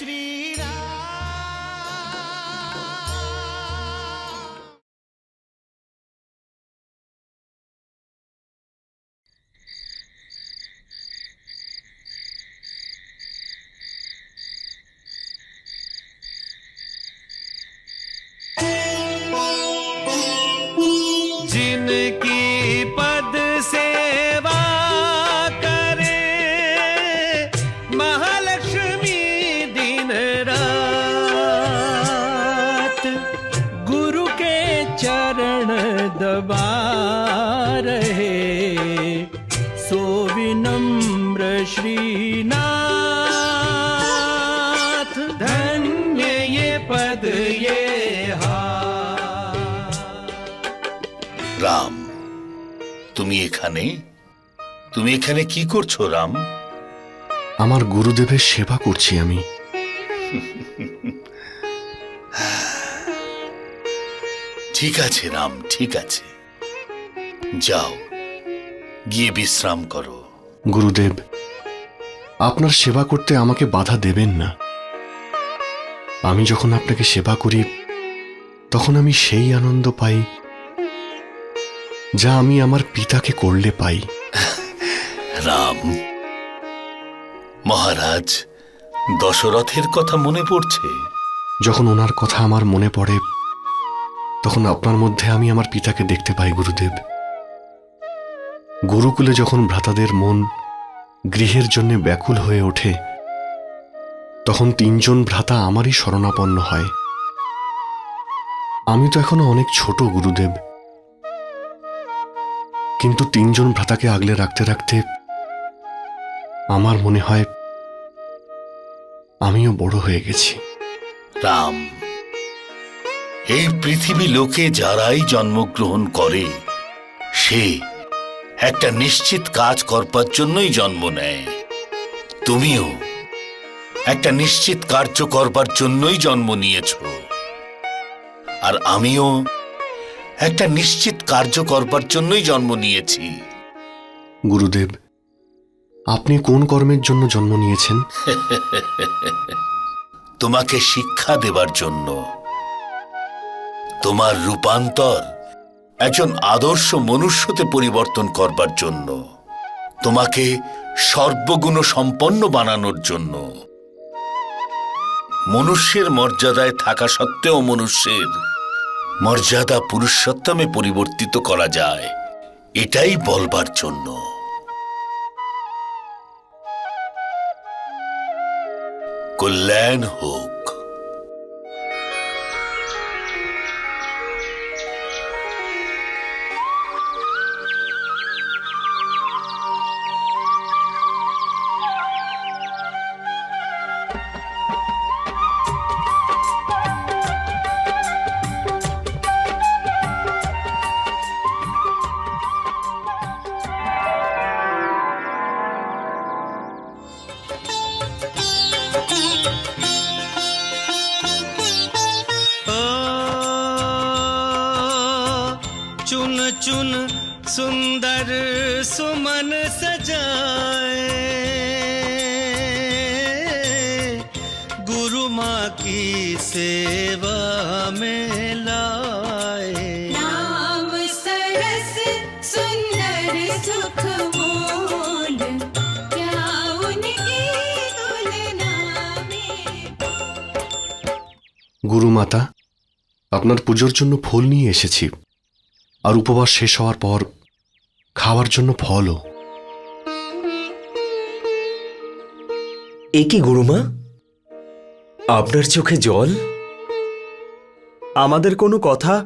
श्रीराम श्रीनाथ धन्य ये पद ये हाथ রাম তুমি এখানে তুমি এখানে কি করছো রাম আমার গুরুদেবের সেবা করছি আমি ঠিক আছে রাম ঠিক আছে যাও গিয়ে বিশ্রাম করো গুরুদেব আপনার সেবা করতে আমাকে বাধা দেবেন না। আমি যখন আপনাকে সেবা করি তখন আমি সেই আনন্দ পাই যা আমি আমার পিতাকে করলে পাই। রাম। মহারাজ দশরথের কথা মনে পড়ছে? যখন ওনার কথা আমার মনে পড়ে তখন আপনার মধ্যে আমি আমার পিতাকে দেখতে পাই গুরুদেব। গুরুকুলে যখন ভ্রাতাদের মন গৃহের জন্য ব্যাকুল হয়ে ওঠে। তখন তিনজন ভ্রাতা আমারই শরণাপন্ন হয়। আমি তো এখনও অনেক ছোট, গুরুদেব। কিন্তু তিনজন ভ্রাতাকে আগলে রাখতে রাখতে আমার মনে হয় আমিও বড় হয়ে গেছি। রাম, এই পৃথিবী লোকে যারাই জন্মগ্রহণ করে, সে একটা নিশ্চিত কাজ করবার জন্যই জন্ম নেয়। তুমিও একটা নিশ্চিত কার্য করবার জন্যই জন্ম নিয়েছ। আর আমিও একটা নিশ্চিত কার্য করবার জন্যই জন্ম নিয়েছি। গুরুদেব আপনি কোন কর্মের জন্য জন্ম নিয়েছেন? তোমাকে শিক্ষা দেবার জন্য। তোমার রূপান্তর একজন আদর্শ মনুষ্যতে পরিবর্তন করবার জন্য, তোমাকে সর্বগুণ সম্পন্ন বানানোর জন্য। মনুষ্যের মর্যাদায় থাকা সত্ত্বেও মনুষ্যের মর্যাদা পুরুষোত্তমে পরিবর্তিত করা যায়, এটাই বলবার জন্য। কল্যাণ হোক। सुंदर सुमन सजाए गुरु माँ की सेवा में लाए नाम सरस सुंदर सुख मोल क्या उनकी तुलना में গুরুমাতা আপনার পুজোর জন্য ফুল নিয়ে এসেছি আর উপবাস শেষ হওয়ার পর খাওয়ার জন্য ফলও। এ কি গুরুমা? আপনার চোখে জল? আমাদের কোনো কথা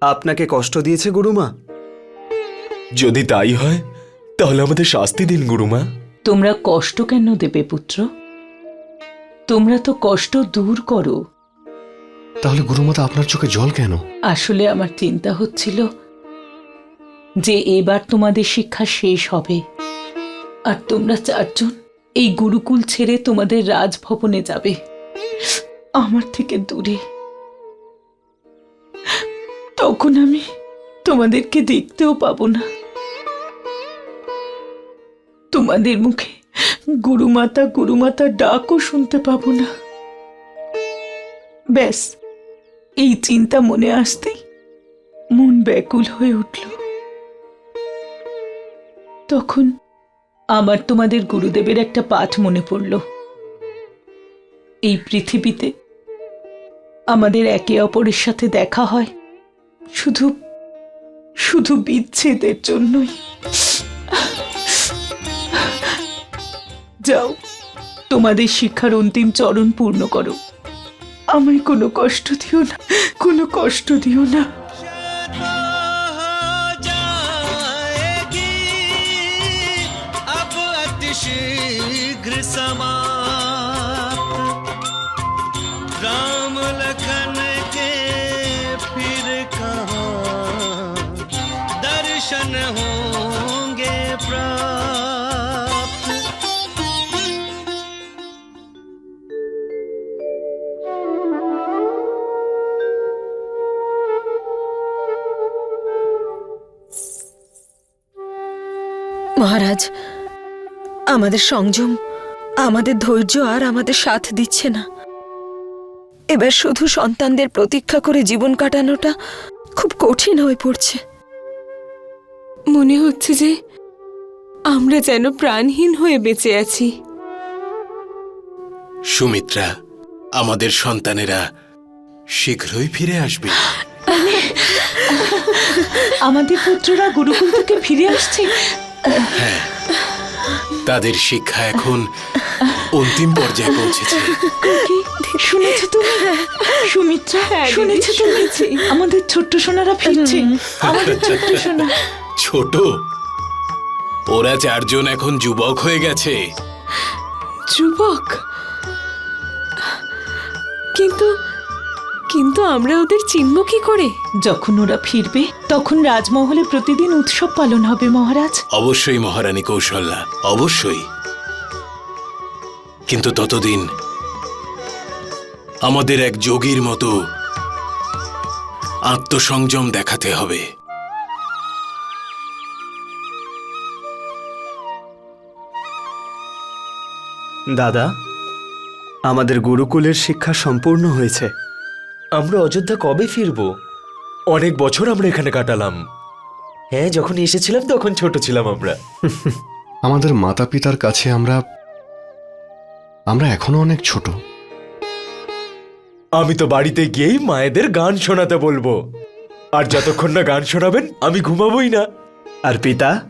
আপনাকে কষ্ট দিয়েছে গুরুমা? যদি তাই হয় তাহলে আমাদের শাস্তি দিন গুরুমা। তোমরা কষ্ট কেন দেবে পুত্র? তোমরা তো কষ্ট দূর করো। তাহলে গুরুমাতা আপনার চোখে জল কেন? আসলে আমার চিন্তা হচ্ছিল যে এবার তোমাদের শিক্ষা শেষ হবে। আর তোমরা চারজন এই গুরুকুল ছেড়ে তোমাদের রাজভবনে যাবে। আমার থেকে দূরে। তখন আমি তোমাদেরকে দেখতেও পাবো না। তোমাদের মুখে গুরুমাতা গুরুমাতা ডাকও শুনতে পাবো না। ব্যাস, এই চিন্তা মনে আসতেই মন ব্যাকুল হয়ে উঠল। তখন আমার তোমাদের গুরুদেবের একটা পাঠ মনে পড়ল। এই পৃথিবীতে আমাদের একে অপরের সাথে দেখা হয় শুধু শুধু বিচ্ছেদের জন্যই। যাও, তোমাদের শিক্ষার অন্তিম চরণ পূর্ণ করো। আমায় কোনো কষ্ট দিও না, কোনো কষ্ট দিও না। আমাদের সংযম আমাদের ধৈর্য আর আমাদের সাথ দিচ্ছে না। এবার শুধু সন্তানদের প্রতীক্ষা করে জীবন কাটানোটা খুব কঠিন হয়ে পড়ছে। মনে হচ্ছে যে আমরা যেন প্রাণহীন হয়ে বেঁচে আছি। সুমিত্রা আমাদের সন্তানেরা শীঘ্রই ফিরে আসবে। আমাদের পুত্ররা গুরুকুল থেকে ফিরে আসছে। তাদের শিক্ষা এখন অন্তিম পর্যায়ে পৌঁছেছে। শুনেছো তুমি? সুমিত্রা? হ্যাঁ, শুনেছো তুমি? আমাদের ছোট্ট সোনারা ফিরছে। আমাদের ছোট্ট সোনা। ছোট? ওরা চারজন এখন যুবক হয়ে গেছে। যুবক? কিন্তু কিন্তু আমরা ওদের চিনব কি করে? যখন ওরা ফিরবে তখন রাজমহলে প্রতিদিন উৎসব পালন হবে মহারাজ। অবশ্যই মহারানী কৌশল্যা অবশ্যই। কিন্তু ততদিন আমাদের এক যোগীর মতো আত্মসংযম দেখাতে হবে। দাদা আমাদের গুরুকুলের শিক্ষা সম্পূর্ণ হয়েছে। আমরা অযোধ্যা কবে ফিরব? অনেক বছর আমরা এখানে কাটালাম। হ্যাঁ যখন এসেছিলাম তখন ছোট ছিলাম আমরা। আমাদের মাতা পিতার কাছে আমরা আমরা এখনও অনেক ছোট। আমি তো বাড়িতে গিয়েই মায়েদের গান শোনাতে বলব। আর যতক্ষণ না গান শোনাবেন আমি ঘুমাবোই না। আর পিতা?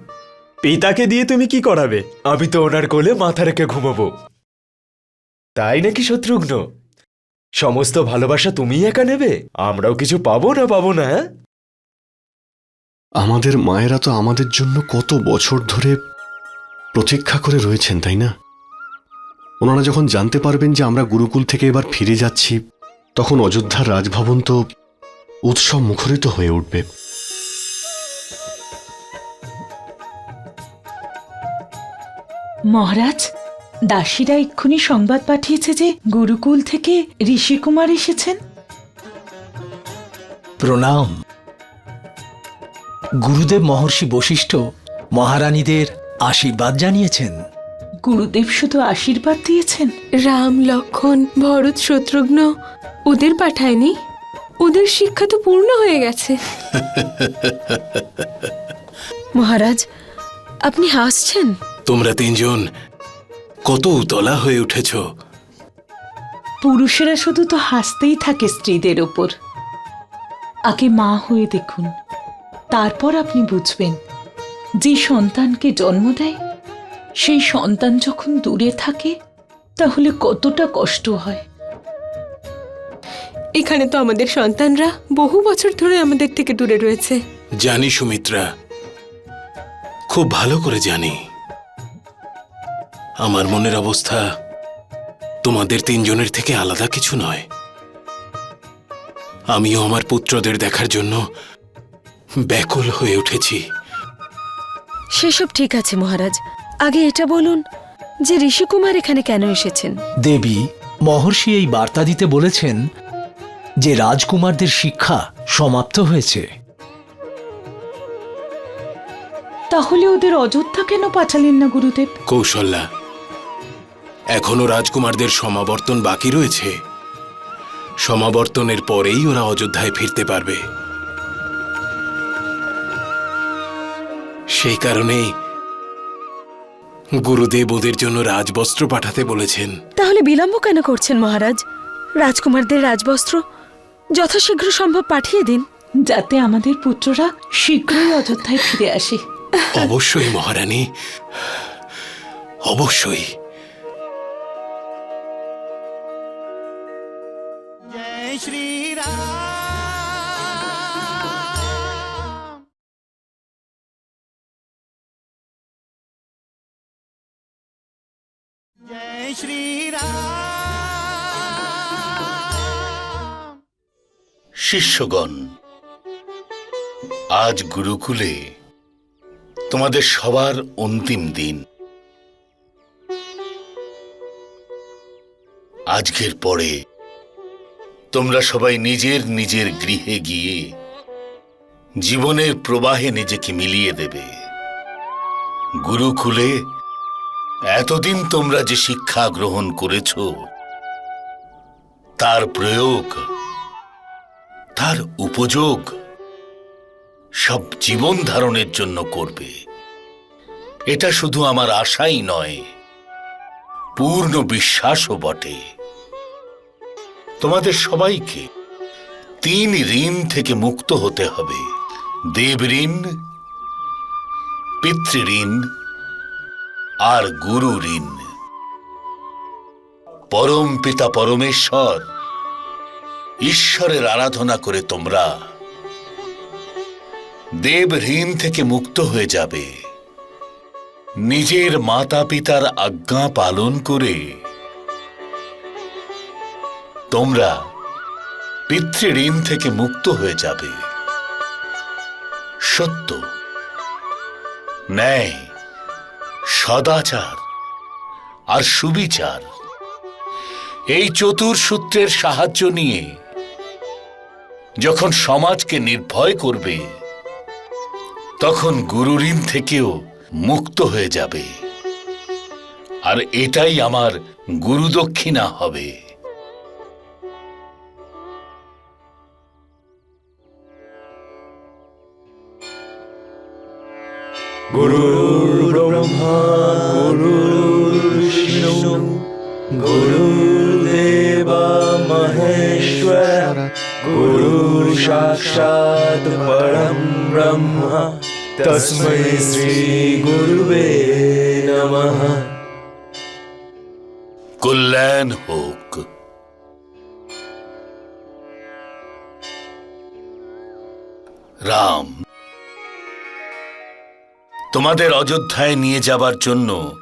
পিতাকে দিয়ে তুমি কি করাবে? আমি তো ওনার কোলে মাথা রেখে ঘুমাবো। তাই নাকি শত্রুঘ্ন? সমস্ত ভালোবাসা তুমি একা নেবে? আমরাও কিছু পাবো না পাবো না হ্যাঁ? আমাদের মায়েরা তো আমাদের জন্য কত বছর ধরে প্রতীক্ষা করে রয়েছেন তাই না? ওনারা যখন জানতে পারবেন যে আমরা গুরুকুল থেকে এবার ফিরে যাচ্ছি তখন অযোধ্যার রাজভবন তো উৎসব মুখরিত হয়ে উঠবে। মহারাজ দাসীরা এক্ষুনি সংবাদ পাঠিয়েছে যে গুরুকুল থেকে ঋষিকুমার এসেছেন। প্রণাম। গুরুদেব মহর্ষি বশিষ্ঠ মহারানীদের আশীর্বাদ জানিয়েছেন। গুরুদেব শুধু আশীর্বাদ দিয়েছেন? রাম লক্ষণ ভরত শত্রুঘ্ন ওদের পাঠায়নি? ওদের শিক্ষা তো পূর্ণ হয়ে গেছে। মহারাজ আপনি হাসছেন? তোমরা তিনজন কত উতলা হয়ে উঠেছ। পুরুষেরা শুধু তো হাসতেই থাকে স্ত্রীদের ওপর। আগে মা হয়ে দেখুন তারপর আপনি বুঝবেন যে সন্তানকে জন্ম দেয় সেই সন্তান যখন দূরে থাকে তাহলে কতটা কষ্ট হয়। এখানে তো আমাদের সন্তানরা বহু বছর ধরে আমাদের থেকে দূরে রয়েছে। জানি সুমিত্রা খুব ভালো করে জানি। আমার মনের অবস্থা তোমাদের তিনজনের থেকে আলাদা কিছু নয়। আমিও আমার পুত্রদের দেখার জন্য ব্যাকুল হয়ে উঠেছি। সেসব ঠিক আছে মহারাজ। আগে এটা বলুন যে ঋষিকুমার এখানে কেন এসেছেন? দেবী মহর্ষি এই বার্তা দিতে বলেছেন যে রাজকুমারদের শিক্ষা সমাপ্ত হয়েছে। তাহলে ওদের অযোধ্যা কেন পাঠালেন না গুরুদেব? কৌশল্যা এখনও রাজকুমারদের সমাবর্তন বাকি রয়েছে। সমাবর্তনের পরেই ওরা অযোধ্যায় ফিরতে পারবে। সেই কারণেই গুরুদেব ওদের জন্য রাজবস্ত্র পাঠাতে বলেছেন। তাহলে বিলম্ব কেন করছেন মহারাজ? রাজকুমারদের রাজবস্ত্র যথাশীঘ্র সম্ভব পাঠিয়ে দিন। যাতে আমাদের পুত্ররা শীঘ্রই অযোধ্যায় ফিরে আসে। অবশ্যই মহারানী। অবশ্যই। জয় শ্রীরাম। জয় শ্রীরাম। শিষ্যগণ আজ গুরুকুলে তোমাদের সবার অন্তিম দিন। আজকের পরে তোমরা সবাই নিজের নিজের গৃহে গিয়ে জীবনের প্রবাহে নিজেকে মিলিয়ে দেবে। গুরুকুলে এতদিন তোমরা যে শিক্ষা গ্রহণ করেছ, তার প্রয়োগ, তার উপযোগ সব জীবন ধারণের জন্য করবে। এটা শুধু আমার আশাই নয়, পূর্ণ বিশ্বাসও বটে। তোমাদের সবাইকে তিন ঋণ থেকে মুক্ত হতে হবে। দেব ঋণ পিতৃঋণ আর গুরু ঋণ। পরম পিতা পরমেশ্বর, ঈশ্বরের আরাধনা করে তোমরা দেব ঋণ থেকে মুক্ত হয়ে যাবে। নিজের মাতা পিতার আজ্ঞা পালন করে তোমরা পিতৃ ঋণ থেকে মুক্ত হয়ে যাবে। সত্য। ন্যায়। সদাচার। আর সুবিচার। এই চতুর সূত্রের সাহায্য নিয়ে যখন সমাজকে নির্ভয় করবে, তখন গুরু ঋণ থেকেও মুক্ত হয়ে যাবে। আর এটাই আমার গুরুদক্ষিণা হবে। ব্রহ্মা গুরুর্বিষ্ণু গুরুর্দেবা মহেশ্বর গুরুর সাক্ষাৎ পরম ব্রহ্ম তস্মৈ শ্রী গুরুবে নমঃ কল্যাণ হোক তোমাদের অযোধ্যায় নিয়ে যাবার জন্য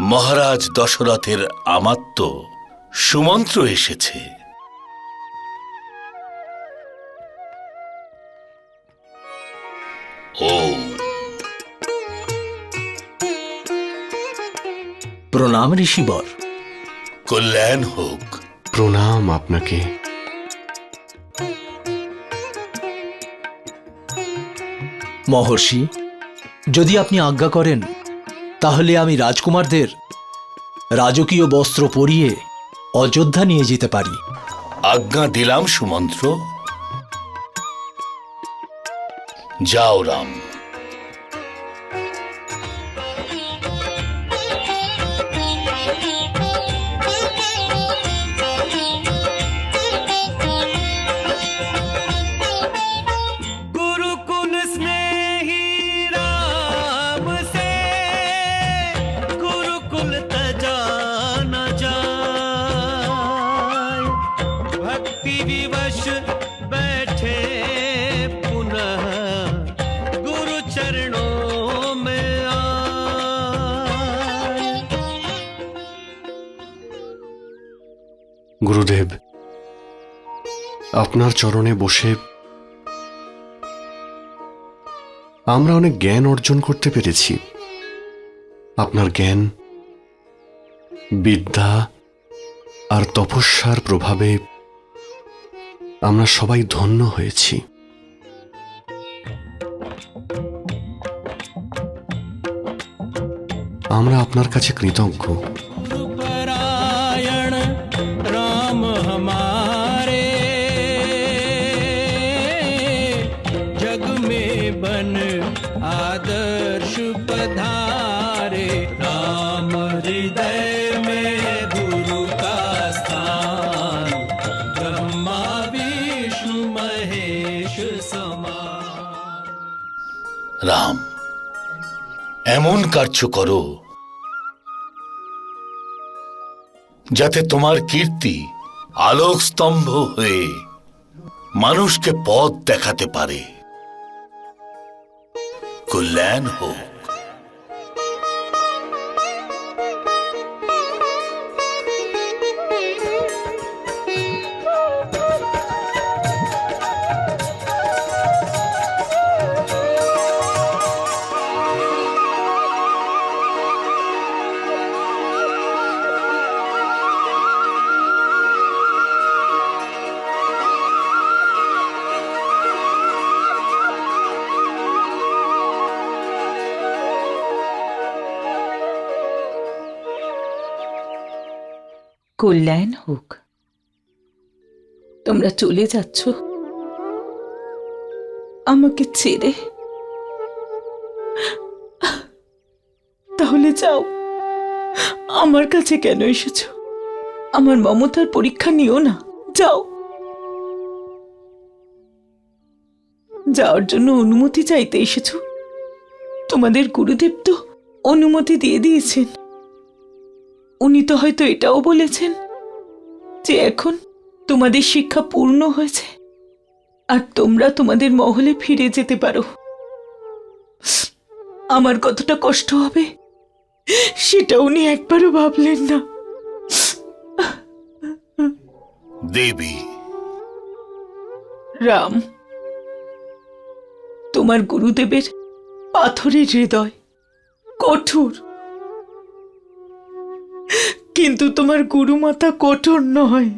মহারাজ দশরথের আমাত্য সুমন্ত্র এসেছে। ও প্রণাম ঋষিবর। কল্যাণ হোক। প্রণাম আপনাকে। মহর্ষি যদি আপনি আজ্ঞা করেন, তাহলে আমি রাজকুমারদের রাজকীয় বস্ত্র পরিয়ে অযোধ্যা নিয়ে যেতে পারি। আজ্ঞা দিলাম, সুমন্ত্র। যাও রাম। আপনার চরণে বসে আমরা অনেক জ্ঞান অর্জন করতে পেরেছি। আপনার জ্ঞান, বিদ্যা আর তপস্যার প্রভাবে আমরা সবাই ধন্য হয়েছি। আমরা আপনার কাছে কৃতজ্ঞ। রাম, এমন কার্য করো যাতে তোমার কীর্তি আলোক স্তম্ভ হয়ে মানুষকে পথ দেখাতে পারে। কল্যাণ হোক। কল্যাণ হোক। তোমরা চলে যাচ্ছ। আমাকে ছেড়ে। তাহলে যাও। আমার কাছে কেন এসেছ? আমার মমতার পরীক্ষা নিও না। যাও। যাওয়ার জন্য অনুমতি চাইতে এসেছ। তোমাদের গুরুদেব তো অনুমতি দিয়ে দিয়েছেন। উনি তো হয়তো এটাও বলেছেন যে এখন তোমাদের শিক্ষা পূর্ণ হয়েছে আর তোমরা তোমাদের মহলে ফিরে যেতে পারো। আমার কতটা কষ্ট হবে সেটা উনি একবারও ভাবলেন না। দেবী। রাম তোমার গুরুদেবের পাথরের হৃদয় কঠোর। কিন্তু তোমার গুরু গুরুমাতা কঠোর নয়।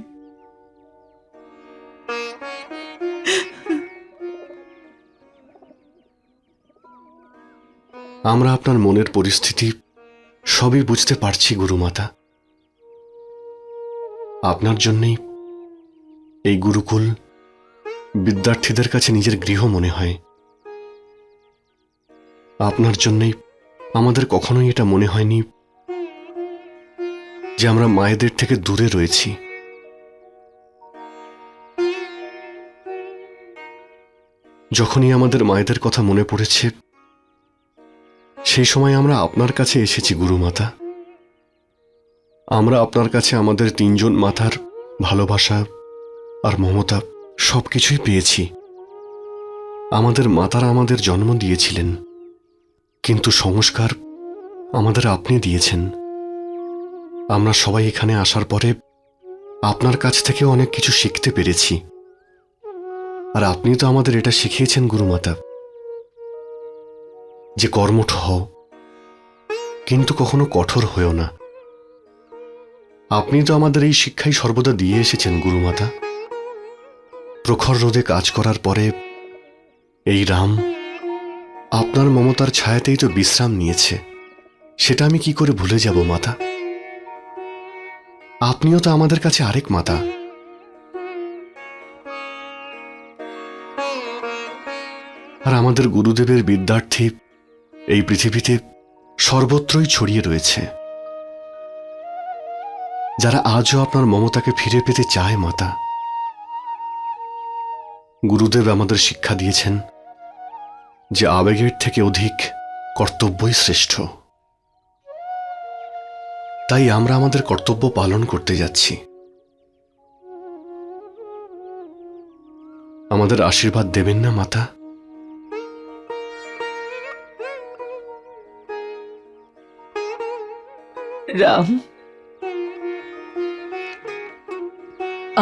আমরা আপনার মনের পরিস্থিতি সবই বুঝতে পারছি, গুরুমাতা। আপনার জন্যেই এই গুরুকুল বিদ্যার্থীদের কাছে নিজের গৃহ মনে হয়। আপনার জন্যেই আমাদের কখনোই এটা মনে হয়নি যে আমরা মায়েদের থেকে দূরে রয়েছি। যখনই আমাদের মায়েদের কথা মনে পড়েছে, সেই সময় আমরা আপনার কাছে এসেছি গুরুমাতা আমরা আপনার কাছে আমাদের তিনজন মাতার ভালোবাসা আর মমতা সব কিছুই পেয়েছি। আমাদের মাতারা আমাদের জন্ম দিয়েছিলেন, কিন্তু সংস্কার আমাদের আপনি দিয়েছেন। আমরা সবাই এখানে আসার পরে আপনার কাছ থেকে অনেক কিছু শিখতে পেরেছি। আর আপনি তো আমাদের এটা শিখিয়েছেন, গুরুমাতা। যে কর্মঠ হও, কিন্তু কখনো কঠোর হয়েও না। আপনি তো আমাদের এই শিক্ষাই সর্বদা দিয়ে এসেছেন, গুরুমাতা। প্রখর রোদে কাজ করার পরে এই রাম আপনার মমতার ছায়াতেই তো বিশ্রাম নিয়েছে। সেটা আমি কি করে ভুলে যাব, মাতা? আপনিও তো আমাদের কাছে আরেক মাতা। আর আমাদের গুরুদেবের বিদ্যার্থী এই পৃথিবীতে সর্বত্রই ছড়িয়ে রয়েছে। যারা আজও আপনার মমতাকে ফিরে পেতে চায়, মাতা। গুরুদেব আমাদের শিক্ষা দিয়েছেন যে আবেগের থেকে অধিক কর্তব্যই শ্রেষ্ঠ। তাই আমরা আমাদের কর্তব্য পালন করতে যাচ্ছি। আমাদের আশীর্বাদ দেবেন না, মাতা। রাম,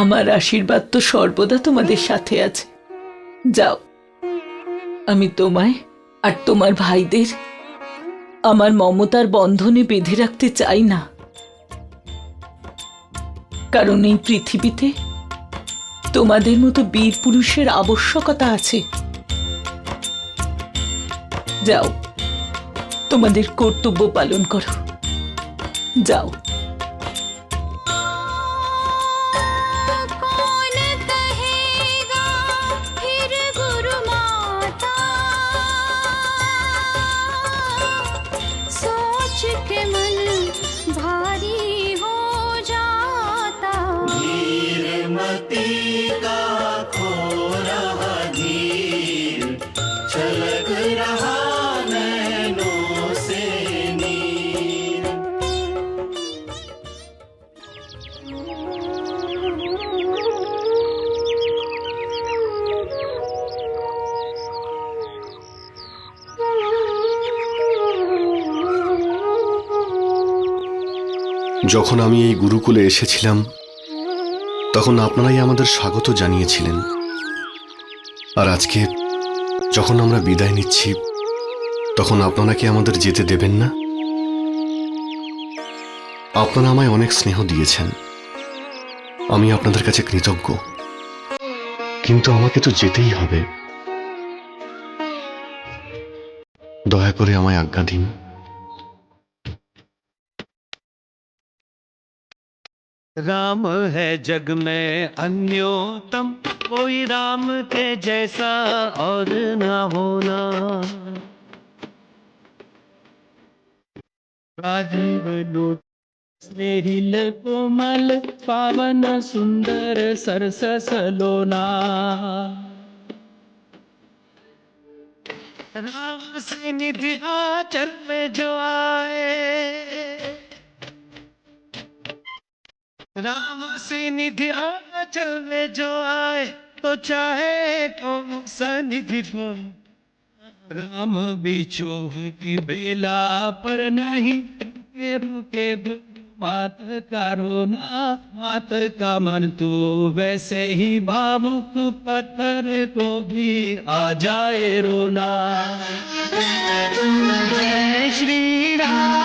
আমার আশীর্বাদ তো সর্বদা তোমাদের সাথে আছে। যাও, আমি তোমায় আর তোমার ভাইদের, আমার মমতার বন্ধনে বেঁধে রাখতে চাই না। কারণ এই পৃথিবীতে তোমাদের মতো বীর পুরুষের আবশ্যকতা আছে। যাও, তোমাদের কর্তব্য পালন করো। যাও। मिट्टी का खो रहा धीर छलक रहा नैनों से नीर যখন আমি এই গুরুকুলে এসেছিলাম তখন আপনারাই আমাদের স্বাগত জানিয়েছিলেন। আর আজকে যখন আমরা বিদায় নিচ্ছি, তখন আপনারা কি আমাদের যেতে দেবেন না? আপনারা আমায় অনেক স্নেহ দিয়েছেন। আমি আপনাদের কাছে কৃতজ্ঞ। কিন্তু আমাকে তো যেতেই হবে। দয়া করে আমায় আজ্ঞা দিন। राम है जग में अन्योतम। कोई राम के जैसा और ना होना। राजीव लोट कोमल पावन सुंदर सरस सलोना। राम से निधि आचल में जो आए। राम से निधि आंचल में जो आए तो चाहे तो सनिधि को राम बिछो की बेला पर नहीं के मात का रोना, मात का मन तू वैसे ही भावुक, पत्थर को भी आ जाए रोना। श्री राम।